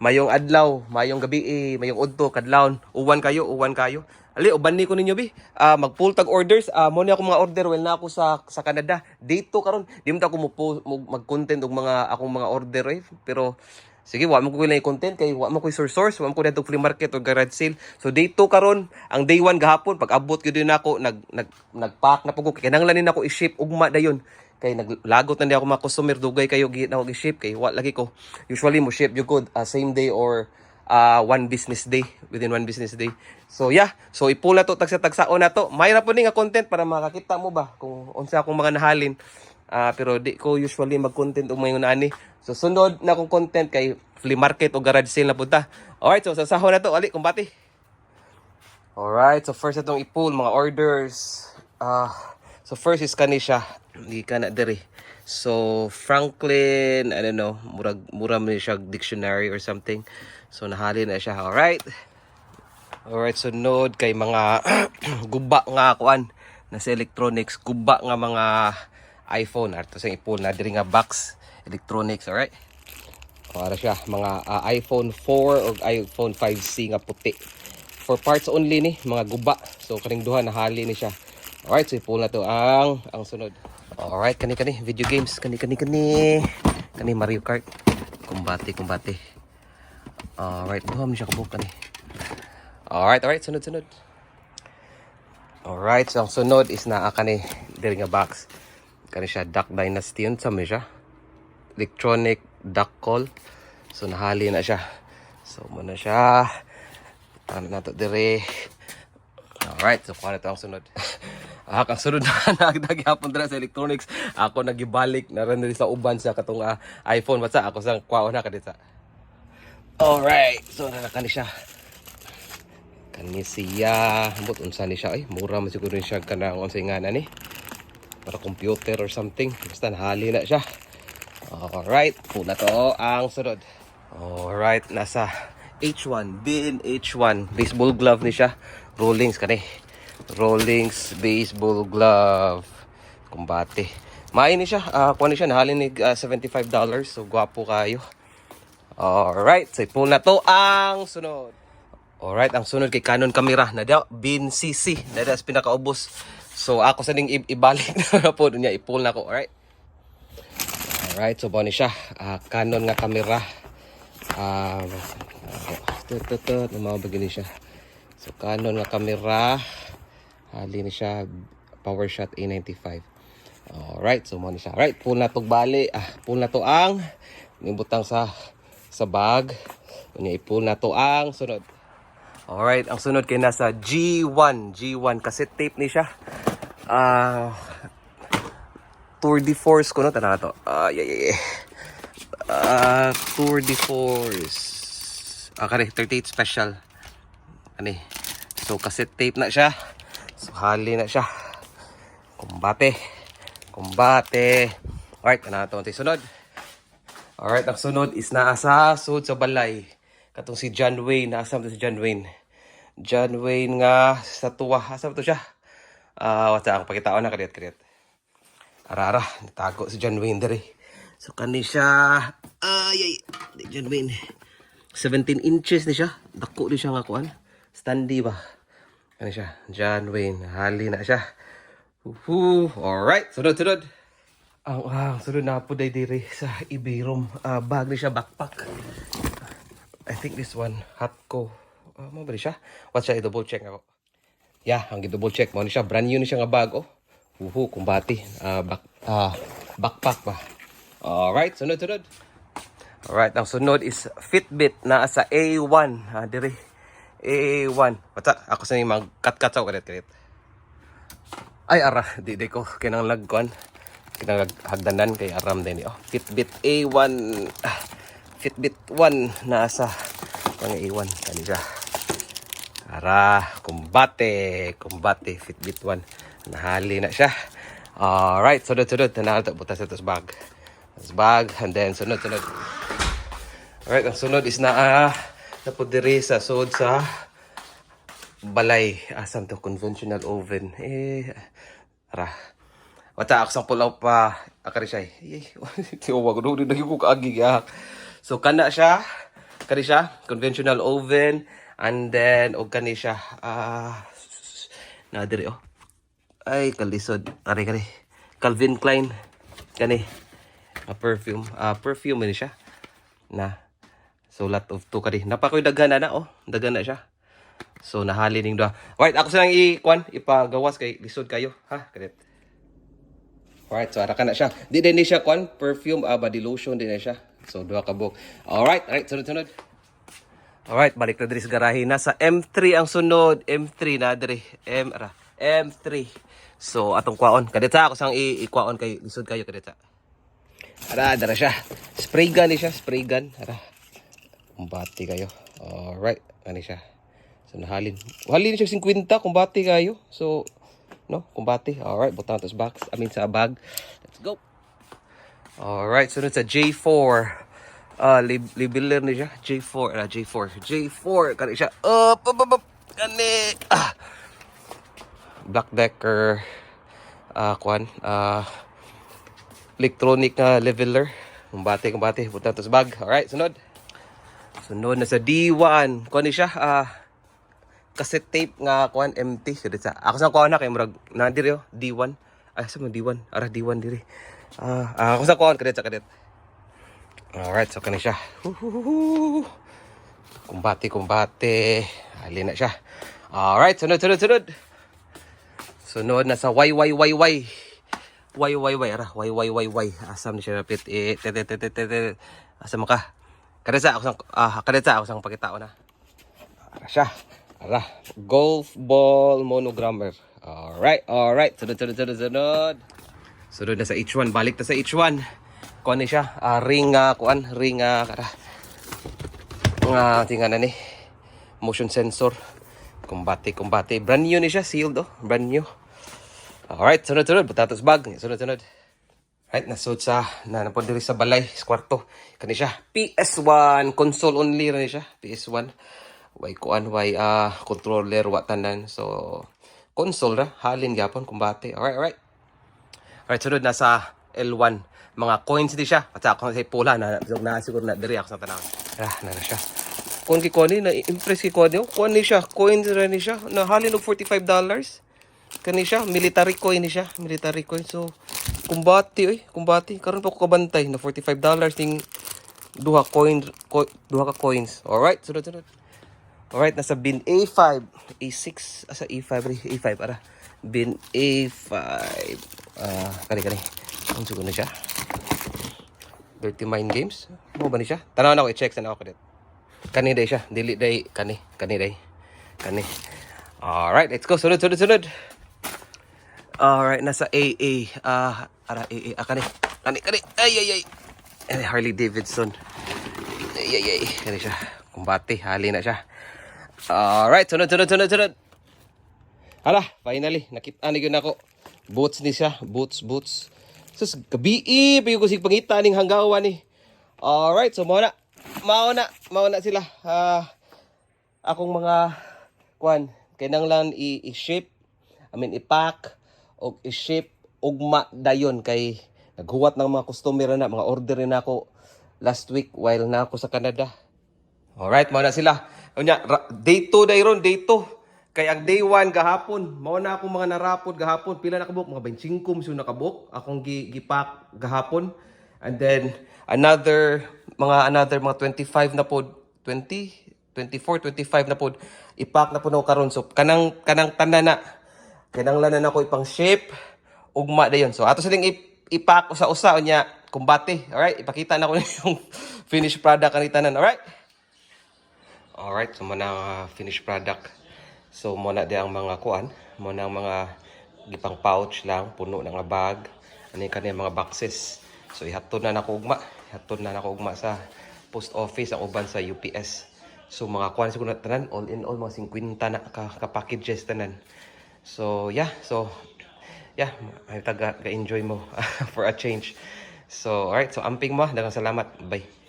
mayong adlaw, mayong gabi, eh, mayong udto, kadlawon, uwan kayo, uwan kayo. Ali, uban ni ko ninyo bi. Ah, mag full tag orders. Ah, mo ni ako mga order well na ako sa sa Canada. Dito karon, di ta ako mo, mag-content og mga akong mga order eh. Pero sige, wa mo ko yung content kay wa mo ko source source, wa mo ko dito flea market o garage sale. So dito karon, ang day 1 gahapon pag abot ko din ako nag nag nagpack na pugok kinahanglan ni nako i-ship ugma dayon kay naglagot na di ako mga customer dugay kayo gi na og i-ship. Kay wa lagi ko usually mo ship you good uh, same day or uh, one business day within one business day. So yeah. So ipula to tagsa tagsaon na to. Mayra po ni nga content para makakita mo ba kung unsa akong mga nahalin. Ah, pero di ko usually mag-content og mayon ani so sunod na akong content kay flea market o garage sale na punta. Alright so sasahon na to ali kumbati. Alright, so first itong i-pull mga orders. Ah, so first is kani siya. Hindi ka na diri. So Franklin, I don't know, murag mura man siya dictionary or something. So nahali na siya. Alright. Alright, so node kay mga guba nga kuan na sa electronics, guba nga mga iPhone. Arto sa i-pull na diri nga box electronics, alright? Para siya mga ah, iPhone 4 o iPhone 5C nga puti. For parts only ni mga guba. So kaning duha nahali ni siya. Alright, so ipull na to ang ang sunod. Alright, kani kani video games, kani kani kani. Kani Mario Kart. Kumbate, kumbate. Alright, duha man siya kabuk kani. Alright, alright, sunod sunod. Alright, so ang sunod is naa kani diri nga box. Kani siya Duck Dynasty yun sa siya. Electronic duck call. So nahali na siya. So muna siya. Ano na to dire. Alright, so kuha na ang sunod. Ah, ang sunod na nagdagyapon dira sa electronics. Ako nagibalik na rin sa uban sa katong ah, iPhone. Basta ako sa kuha na kadita. Alright, so nakakani siya. Kani siya. Ambot unsa ni siya ay mura man siguro ni siya kanang unsay nga na ni. Para computer or something. Basta nahali na siya. Alright, pula to ang sunod. Alright, nasa H1, bin H1. Baseball glove ni siya. Rollings kani. Rollings baseball glove. Kumbate. Main ni siya. Ah, kuha siya. Nahalin ni ah, $75. So, gwapo kayo. Alright, so pull na to ang sunod. Alright, ang sunod kay Canon camera na daw bin CC na daw sa pinakaubos. So ako sa ning ibalik na po niya i-pull na ko, alright? Alright, so ni siya. Ah, Canon nga camera. Ah, tut tut tut, bagay siya. So Canon nga camera. Hali ni siya PowerShot A95. Alright, so mo ni siya. Alright, pull na to bali. Ah, pull na to ang nibutang sa sa bag. Kunya i-pull na to ang sunod. Alright, ang sunod kay nasa G1. G1 cassette tape ni siya. Ah, Tour de Force ko no tana to. Ah, yeah, yeah, yeah. Ah, Tour de Force. Ah, kare 38 special. Ani. So cassette tape na siya. So hali na siya. Kumbate. Kumbate. Alright, kana to ang sunod. Alright, ang sunod is naasa sud sa balay. Katong si John Wayne, naasa si John Wayne. John Wayne nga sa tuwa. Asa to siya? Ah, what's ang pakitaon na kadiyat kadiyat. Arara, nitago si John Wayne dere. So kani siya, ay ay, John Wayne. 17 inches ni siya. Dako ni siya nga kuan. Standy ba? Kani siya, John Wayne. Hali na siya. Uhu, alright, sunod sunod. Ang ang sunod na po day dire sa Ibirom. Ah, bag ni siya backpack. I think this one Hatco. Uh, mo ba siya? What siya i-double check ako. Yeah, ang i-double check mo ni siya. Brand new ni siya nga bag oh. Uhu, kumbati. Ah, back ah backpack ba. Alright, sunod sunod. Alright, ang sunod is Fitbit na sa A1. Ah, dire. A1. What's up? Ako sa mag cut-cut sa kalit kalit. Ay, ara, di di ko kinang lagkuan. Kinang hagdanan kay aram din oh. Fitbit A1 ah, Fitbit 1 nasa pang A1 kani siya. Ara, kumbate, kumbate Fitbit 1. Nahali na siya. Alright, sunod-sunod. Tanaw ito, butas ito bag. Sa bag, and then sunod-sunod. Alright, ang sunod is na uh, napudiri sa sud sa balay. Asam to conventional oven. Eh, ara. Wata ako sang pulaw pa. Akari siya. Eh, tiwag ko. Naging ko kaagi. ah. So, kana siya. kani siya conventional oven and then og kani siya ah na diri oh ay kalisod ari kani Calvin Klein kani a perfume ah perfume ni siya na so lot of two kani napakoy daghan na na oh daghan na siya so nahali ning duha right ako silang i-kwan ipagawas kay lisod kayo ha kadit Alright, so ara ka na siya. Di din ni siya kwan, perfume, ah, body lotion din na siya. So duha ka buok. Alright, alright, sunod-sunod. Alright, balik na diri sa garahe. Nasa M3 ang sunod. M3 na diri. M, ara. M3. So, atong kwaon. Kadita ako sang i-kwaon kay lisod kayo kadita. Ara, dara siya. Spray gun ni siya, spray gun. Ara. Kumbati kayo. Alright, ani siya. So, nahalin. Halin siya 50, kumbati kayo. So, no, kumbati. Alright, butang to sa box. I mean, sa bag. Let's go. Alright, sunod sa J4. Ah, lib libeler ni siya. J4, ah, J4. J4, kani siya. Up, up, up, up. Kani. Ah. Black Decker. Ah, kwan. Ah, electronic na leveler. Kumbati, kumbati. Butang to sa bag. Alright, sunod. Sunod na sa D1. Kwan ni siya. Ah, cassette tape nga kuan empty so sa ako sa kuan na kay murag na diri oh, D1 ay sa mo D1 ara D1 diri. Ah ah, ako sa kuan kadit sa kadit alright so kani siya. Huhuhuhu. kumbati kumbati. Ali na siya. Alright sunod sunod sunod. Sunod na sa YYYY YYY ara. YYYY asam ni siya napit eh te te te te te. asam ka kadit sa ako sang ah kadit sa ako sang pakitao na Ara siya. Ara. Golf ball monogrammer. Alright, alright. Sunod, sunod, sunod, sunod. Sunod na sa H1. Balik na sa H1. Kuan ni siya. ah, ring, uh, kuan. Ring, uh, kara. Nga, tingnan na ni. Motion sensor. Kumbati, kumbati. Brand new ni siya. Sealed, oh. Brand new. Alright, sunod, sunod. Patatos bag. Sunod, sunod. Right, nasod sa, na napod diri sa balay, sa kwarto. Kani siya, PS1, console only rin siya, PS1. Way kuan, way ah controller, wa tanan. So, console ra, halin gyapon kumbate. Alright, alright. Alright, sunod na sa L1. Mga coins di siya. At ako sa pula na, na siguro na diri ako sa tanaw. Ah, na siya. Kung ki Connie, na impress ki Connie. oh. Kuan ni siya, coins ra ni siya. Na halin og $45. Kani siya, military coin ni siya, military coin. So, kumbati oy, kumbati. Karon pa ko kabantay na $45 ning duha coin, co, duha ka coins. Alright, sunod sunod. Alright, nasa bin A5, A6, asa A5 rin, A5 ara. Bin A5. Ah, kani kani. Ang siguro na siya. Dirty Mind Games. Mo ba ni siya? Tanaw na ko i-check sa ako kadit. Kani day siya, dili day kani, kani day. Kani. Alright, let's go. Sunod, sunod, sunod. Alright, nasa AA. Ah, ara AA. Ah, kani. Kani, kani. Ay, ay, ay. Ay, Harley Davidson. Ay, ay, ay. Kani siya. Kumbati. Hali na siya. Alright, sunod, sunod, sunod, sunod. Hala, finally. Nakita ni yun ako. Boots ni siya. Boots, boots. Sus, gabi Payo ko si pangita ning hanggawa ni. Alright, so mauna. Mauna. Mauna sila. Ah, akong mga kwan. Kailangan lang i-ship. I mean, i-pack. O i-ship. Ugma dayon kay naghuwat ng mga customer na, mga order na ako last week while na ako sa Canada. Alright, mao na sila. Unya, day 2 day ron, day 2. Kay ang day 1 gahapon, mao na akong mga narapod gahapon. Pila na kabuk? Mga 25 so nakabuk. Akong gi gipak gahapon. And then another mga another mga 25 na pod, 20, 24, 25 na pod. Ipak na po karon. So kanang kanang tanan na kinanglan na ako ipang shape ugma dayon. So ato siling ip- ipak usa usa unya kumbate. Alright, ipakita na ko yung finished product kanita tanan. Alright? Alright, so muna ang uh, finished product. So muna di ang mga kuan, muna ang mga gipang pouch lang, puno na nga bag, ano yung kaniyang mga boxes. So ihatod na nako ugma, ihatod na nako ugma sa post office ang uban sa UPS. So mga kuan siguro na tanan, all in all mga 50 na ka, ka packages tanan. So yeah, so yeah, ay taga ga-enjoy mo for a change. So alright, so amping mo, daghang salamat. Bye.